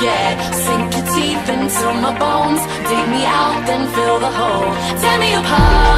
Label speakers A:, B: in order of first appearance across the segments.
A: Forget. Sink your teeth into my bones. Dig me out, then fill the hole. Tear me apart.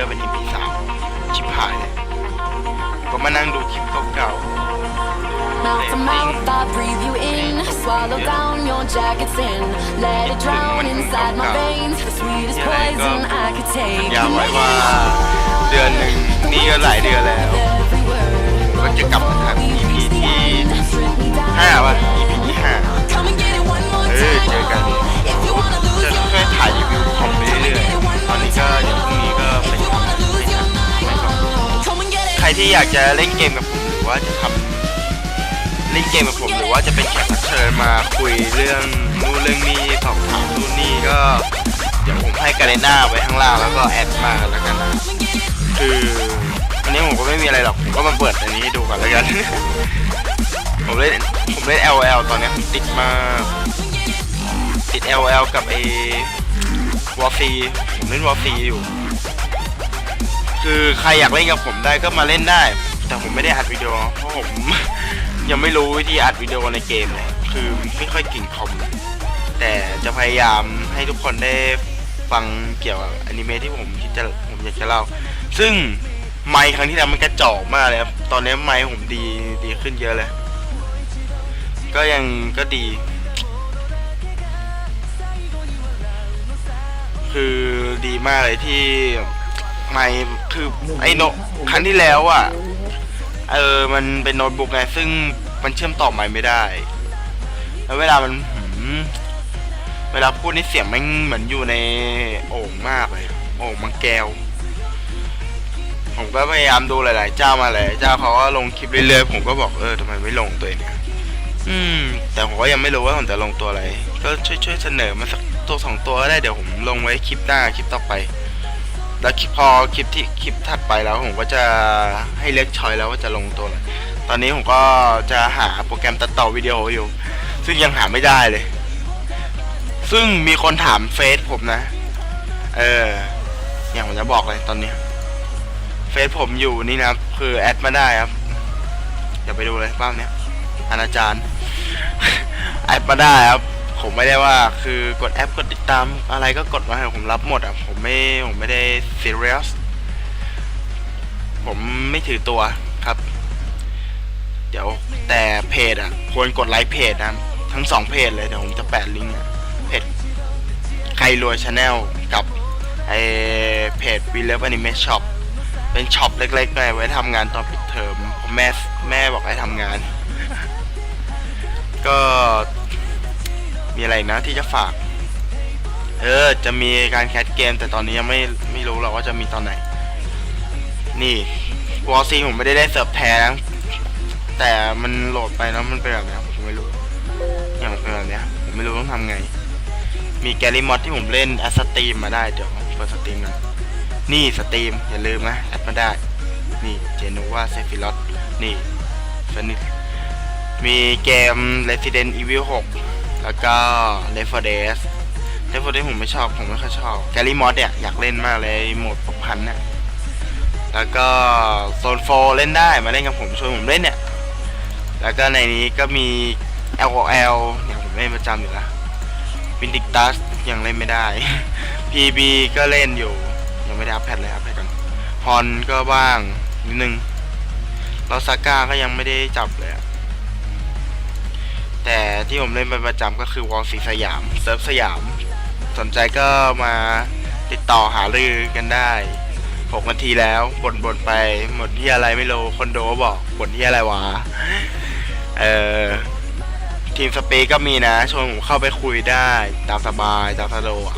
B: อะเรนเดอร์เป็น EP สามชิบหายเลยก็มานั่งดูคลิปเก่า
A: Mouth to mouth, I breathe you in. Swallow down your jacket sin. Let it drown inside my veins. The sweetest poison I could
B: ๆ
A: take.
B: สัญญาไว้ว่าเดือนหนึ่งนี่ก็หลายเดือนแล้ว
A: Every word.
B: ก็จะกลับมาทำ EP ที่อยากจะเล่นเกมกับผมหรือว่าจะทำเล่นเกมกับผมหรือว่าจะเป็นแขกรับเชิญมาคุยเรื่องนู่นเรื่องนี้สอบถามนู่นนี่ก็เดี๋ยวผมให้กาเลน่าไว้ข้างล่างแล้วก็แอดมากันแล้วกันนะคืออันนี้ผมก็ไม่มีอะไรหรอกผมก็มาเปิดอันนี้ให้ดูก่อนแล้วกัน ผมเล่นผมเล่น LL ตอนนี้ผมติดมากติด LL กับไอ้วอซีผมเล่นวอซีอยู่ คือใครอยากเล่นกับผมได้ก็มาเล่นได้ แต่ผมไม่ได้อัดวิดีโอเพราะผมยังไม่รู้วิธีอัดวิดีโอในเกมเลยคือไม่ค่อยเกิ่งคอมแต่จะพยายามให้ทุกคนได้ฟังเกี่ยวกับอนิเมะที่ผมคิดจะผมอยากจะเล่า ซึ่งไมค์ครั้งที่แล้วมันกระจอกมากเลยครับ ตอนนี้ไมค์ผมดีดีขึ้นเยอะเลย ก็ยังก็ดี คือดีมากเลยที่ ไมค์คือไอโนครั้งที่แล้วอะ เออ มันเป็นโน้ตบุ๊กไง ซึ่งมันเชื่อมต่อไมค์ไม่ได้ แล้วเวลามันเวลาพูดนี่เสียงมันเหมือนอยู่ในโอ่งมากเลย โอ่งมังแก้ว ผมก็พยายามดูหลาย ๆ เจ้ามาหลายเจ้าเขาก็ลงคลิปเรื่อย ๆ ผมก็บอกเออทำไมไม่ลงตัวเนี่ย อืม แต่ผมก็ยังไม่รู้ว่าผมจะลงตัวอะไร ก็ช่วยช่วยเสนอมาสักตัวสองตัวก็ได้เดี๋ยวผมลงไว้คลิปหน้าคลิปต่อไป แล้วพอคลิปที่คลิปถัดไปแล้วผมก็จะให้เลือกชอยแล้วว่าจะลงตัวอะไรตอนนี้ผมก็จะหาโปรแกรมตัดต่อวิดีโออยู่ ซึ่งยังหาไม่ได้เลย ซึ่งมีคนถามเฟซผมนะ เออ อย่างผมจะบอกเลยตอนนี้ เฟซผมอยู่นี่นะครับ คือแอดมาได้ครับเดี๋ยวไปดูเลยบ้างเนี้ยอนาจารย์แอดมาได้ครับ ผมไม่ได้ว่าคือกดแอปกดติดตามอะไรก็กดมาให้ผมรับหมดอะผมไม่ผมไม่ได้ซีเรียสผมไม่ถือตัวครับ เดี๋ยวแต่เพจอะควรกดไลค์เพจนะทั้งสองเพจเลยเดี๋ยวผมจะแปะลิงก์อะเพจใครรวยชาแนลกับไอเพจวีเลฟอนิเมชช็อปเป็นช็อปเล็กๆไงไว้ทำงานตอนปิดเทอมผมแม่แม่บอกให้ทำงาน ก็ มีอะไรนะที่จะฝาก เออ จะมีการแคสเกม แต่ตอนนี้ยังไม่ไม่รู้หรอกว่าจะมีตอนไหน นี่วอลซีผมไม่ได้ได้เสิร์ฟแท้นะแต่มันโหลดไปแล้วมันเป็นแบบเนี้ผมไม่รู้ อย่างเป็นแบบนี้ผมไม่รู้ต้องทำไง มีแกลลี่มอดที่ผมเล่นแอสตรีมมาได้เดี๋ยวเปิดสตรีมกันนี่สตรีมอย่าลืมนะแอดมาได้ นี่เจนูว่าเซฟิลอตนี่ฟนิมีเกม Resident Evil 6 แล้วก็ Left 4 Dead Left 4 Dead ผมไม่ชอบ ผมไม่ค่อยชอบแกลลี่มอดเนี่ยอยากเล่นมากเลยโหมดปกพันเนี่ยแล้วก็โซนโฟเล่นได้มาเล่นกับผมชวนผมเล่นเนี่ย แล้วก็ในนี้ก็มี LOL เนี่ยผมเล่นประจำอยู่ล้ววินดิกตัสยังเล่นไม่ได้ PB ก็เล่นอยู่ ยังไม่ได้อัพแพทเลยอัพแพทก่อนฮอนก็บ้างนิดนึงลอซาก้าก็ยังไม่ได้จับเลยอะ แต่ที่ผมเล่นเป็นประจำก็คือวอลสีสยามเซิร์ฟสยาม สนใจก็มาติดต่อหารือกันได้หกนาทีแล้วบ่นบ่นไปหมดที่อะไรไม่รู้คนโดบอกบ่นที่อะไรวะเออทีมสเปซก็มีนะชวนผมเข้าไปคุยได้ตามสบายตามสะดวก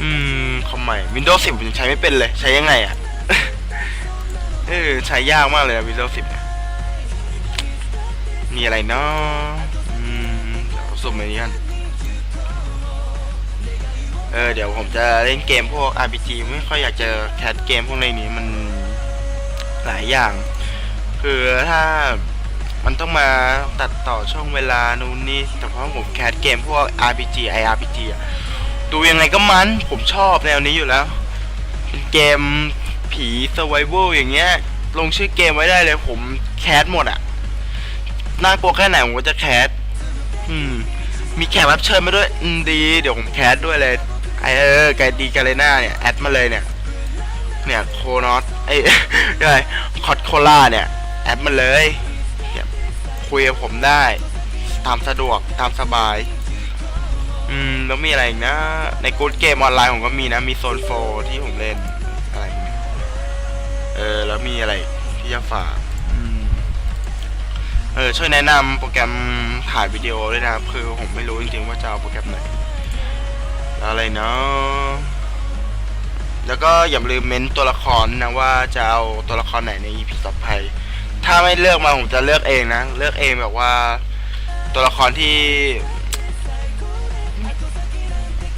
B: อืมคอมใหม่ Windows 10ผมยังใช้ไม่เป็นเลย ใช้ยังไงอะ่ะเออใช้ยากมากเลยนะ Windows 10 มีอะไรเนาะอืมเดี๋ยวสุ่มอันนี้กันเออเดี๋ยวผมจะเล่นเกมพวก RPG ไม่ค่อยอยากจะแคสเกมพวกในนี้มันหลายอย่าง คือถ้ามันต้องมาตัดต่อช่วงเวลานู่นนี่แต่เพราะผมแคสเกมพวก RPG IRPG อะดูยังไงก็มันผมชอบแนวนี้อยู่แล้วเป็นเกมผี survival อย่างเงี้ย ลงชื่อเกมไว้ได้เลยผมแคสหมดอะ น่ากลัวแค่ไหนผมก็จะแคสอืม มีแขกรับเชิญมาด้วยอืมดี เดี๋ยวผมแคสด้วยเลย ไอเออไกดีกาเลน่าเนี่ย แอดมาเลยเนี่ย เนี่ยโคนอตไอ้อะไรคอตโคล่าเนี่ย แอดมาเลยเนี่ยคุยกับผมได้ ตามสะดวกตามสบาย อืม แล้วมีอะไรอีกนะ ในกูดเกมออนไลน์ผมก็มีนะ มีโซนโฟที่ผมเล่นอะไร เออ แล้วมีอะไรที่จะฝาก เออช่วยแนะนำโปรแกรมถ่ายวิดีโอด้วยนะครับ คือผมไม่รู้จริงๆว่าจะเอาโปรแกรมไหนอะไรเนาะแล้วก็อย่าลืมเม้นตัวละครนะว่าจะเอาตัวละครไหนใน EP ต่อไปถ้าไม่เลือกมาผมจะเลือกเองนะ เลือกเองแบบว่าตัวละครที่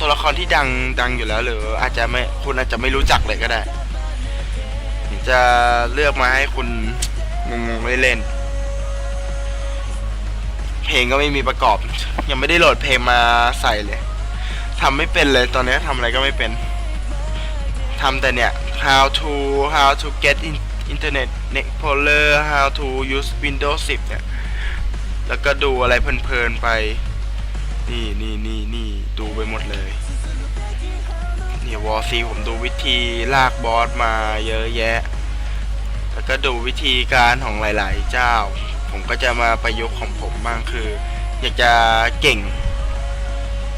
B: ตัวละครที่ดังดังอยู่แล้ว หรือ อาจจะไม่คุณอาจจะไม่รู้จักเลยก็ได้ จะเลือกมาให้คุณงงๆเล่นๆ เพลงก็ไม่มีประกอบ ยังไม่ได้โหลดเพลงมาใส่เลยทำไม่เป็นเลยตอนนี้ทำอะไรก็ไม่เป็นทำแต่เนี่ย how to how to get in internet explorer how to use windows 10 เนี่ย แล้วก็ดูอะไรเพลินๆไป นี่นี่นี่นี่ดูไปหมดเลย เนี่ยวอซีผมดูวิธีลากบอสมาเยอะแยะ แล้วก็ดูวิธีการของหลายๆเจ้า ผมก็จะมาประยุกต์ของผมบ้างคือ อยากจะเก่ง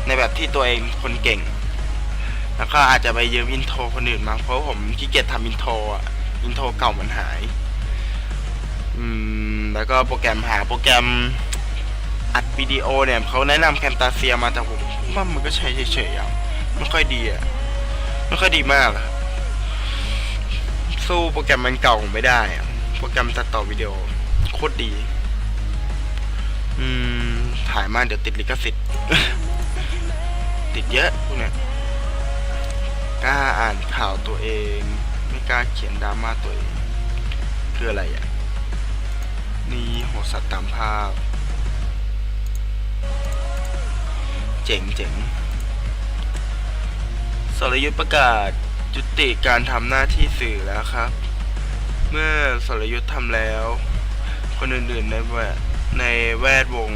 B: ในแบบที่ตัวเองคนเก่ง แล้วก็อาจจะไปยืมอินโทรคนอื่นมาเพราะผมขี้เกียจทำอินโทรอะอินโทรเก่ามันหาย อืม แล้วก็โปรแกรมหาโปรแกรมอัดวิดีโอเนี่ยเขาแนะนำแคมตาเซียมาแต่ผมว่ามันก็ใช้เฉยๆอะไม่ค่อยดีอะไม่ค่อยดีมากอะสู้โปรแกรมมันเก่าไม่ได้อะโปรแกรมตัดต่อวิดีโอ โคตรดี อืม ถ่ายมากเดี๋ยวติดลิขสิทธิ์ ติดเยอะพวกเนี้ยกล้าอ่านข่าวตัวเอง ไม่กล้าเขียนดราม่าตัวเอง คืออะไรอะ นี่โหดสัตว์ตามภาพ เจ๋งเจ๋งสรยุทธประกาศจุติการทำหน้าที่สื่อแล้วครับ เมื่อสรยุทธทำแล้ว คนอื่นๆในแวดในแวดวง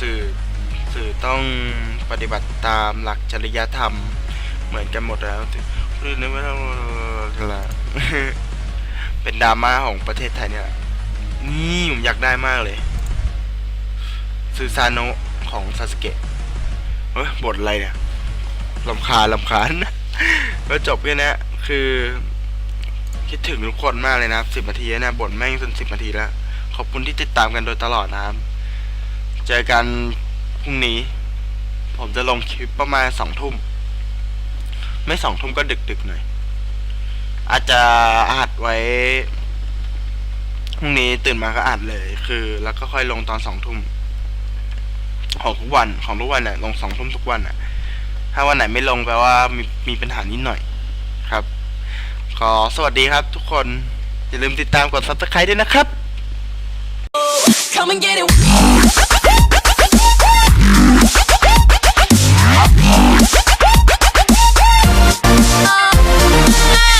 B: สื่อสื่อต้องปฏิบัติตามหลักจริยธรรม เหมือนกันหมดแล้วคนอื่นในแวดวงเป็นดราม่าของประเทศไทยเนี่ยนี่ผมอยากได้มากเลยซูซานโนของซาสเกะเฮ้ยบทอะไรเนี่ยลำคาลำคาญแล้วจบแค่นี้คือ คิดถึงทุกคนมากเลยนะสิบนาทีนะบ่นแม่งจนสิบนาทีแล้ว ขอบคุณที่ติดตามกันโดยตลอดนะครับ เจอกันพรุ่งนี้ ผมจะลงคลิปประมาณสองทุ่ม ไม่สองทุ่มก็ดึกดึกๆหน่อย อาจจะอัดไว้พรุ่งนี้ตื่นมาก็อัดเลย คือ แล้วก็ค่อยลงตอนสองทุ่มของทุกวันของทุกวันเนี่ยลงสองทุ่มทุกวันอะ ถ้าวันไหนไม่ลงแปลว่ามีมีปัญหานิดหน่อยครับ ขอสวัสดีครับทุกคน อย่าลืมติดตามกด subscribe ด้วยนะครับ
A: Come and get it.